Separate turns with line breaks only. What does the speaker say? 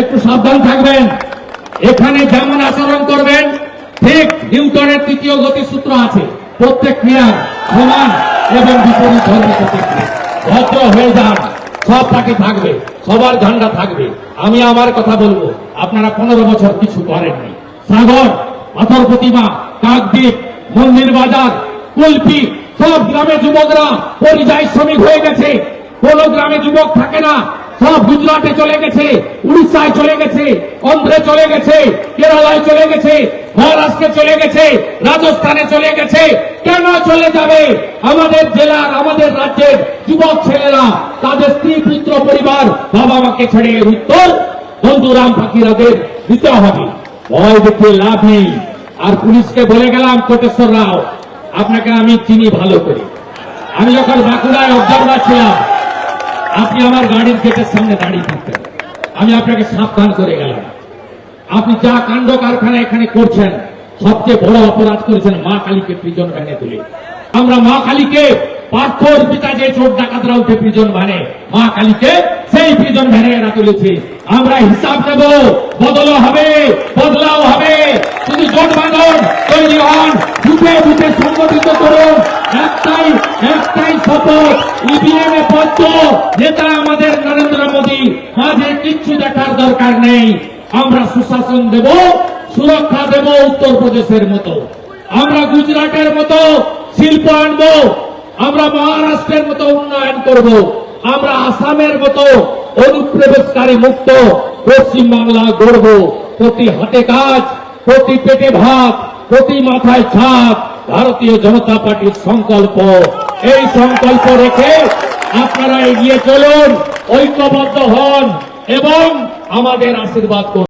একটু সাবধান থাকবেন। এখানে যেমন আচরণ করবেন, ঠিক নিউটনের তৃতীয় গতিসূত্র আছে। প্রত্যেক ক্রিয়ার সমান এবং বিপরীত ভদ্র হয়ে যান, সব পার্টি থাকবে, সবার ঝান্ডা থাকবে। আমি আমার কথা বলব, আপনারা পনেরো বছর কিছু করেননি। সাগর, পাথর প্রতিমা, কাকদ্বীপ, মন্দির বাজার, কুলপি, সব গ্রামে যুবকরা পরিযায়ী শ্রমিক হয়ে গেছে। কোন গ্রামে যুবক থাকে না সব গুজরাটে চলে গেছে, উড়িষ্যায় চলে গেছে, অন্ধ্রে চলে গেছে, কেরালায় চলে গেছে, মহারাষ্ট্রে চলে গেছে, রাজস্থানে চলে গেছে। কেন চলে যাবে? আমাদের জেলার, আমাদের রাজ্যের যুবক ছেলেরা, তাদের স্ত্রী, পুত্র, পরিবার বাবা মাকে ছেড়ে উত্তর বন্ধুরাম ফাঁকিরাদের দিতে হবে। ভয় দেখিয়ে লাভ নেই। আর পুলিশকে বলে গেলাম, কোটেশ্বর রাও, আপনাকে আমি চিনি ভালো করে। আমি যখন বাঁকুড়ায় অবজারভার ছিলাম আপনি আমার গাড়ির গেটের সামনে দাঁড়িয়ে থাকতেন আমি আপনাকে সাবধান করে গেলাম। আপনি যা কাণ্ড কারখানা এখানে করছেন, সবচেয়ে বড় অপরাধ করেছেন মা কালীকে প্রিজন ভ্যানে তুলে। আমরা মা কালীকে পাথর পিতা যে চোর ডাকাতরা উঠে প্রিজন ভ্যানে, মা কালীকে সেই প্রিজন ভ্যানে এরা তুলেছে। আমরা হিসাব দেব বদল হবে, বদলাও হবে। শুধু জোট বাঁধন, তৈরি হন বুথে বুথে সংগঠিত করুন। একটাই একটাই শপথ এ পদ্ম নেতা আমাদের নরেন্দ্র মোদী, মাঝে কিচ্ছু দেখার দরকার নেই। আমরা সুশাসন দেব, সুরক্ষা দেব উত্তরপ্রদেশের মতো। আমরা গুজরাটের মতো শিল্প আনব, আমরা মহারাষ্ট্রের মতো উন্নয়ন করব, আমরা আসামের মতো অনুপ্রবেশকারী মুক্ত পশ্চিম বাংলা গড়ব। প্রতি হাতে কাজ, প্রতি পেটে ভাত, প্রতি মাথায় ছাপ ভারতীয় জনতা পার্টির সংকল্প। এই সংকল্প রেখে আপনারা এগিয়ে চলুন ঐক্যবদ্ধ হন এবং আমাদের আশীর্বাদ করুন।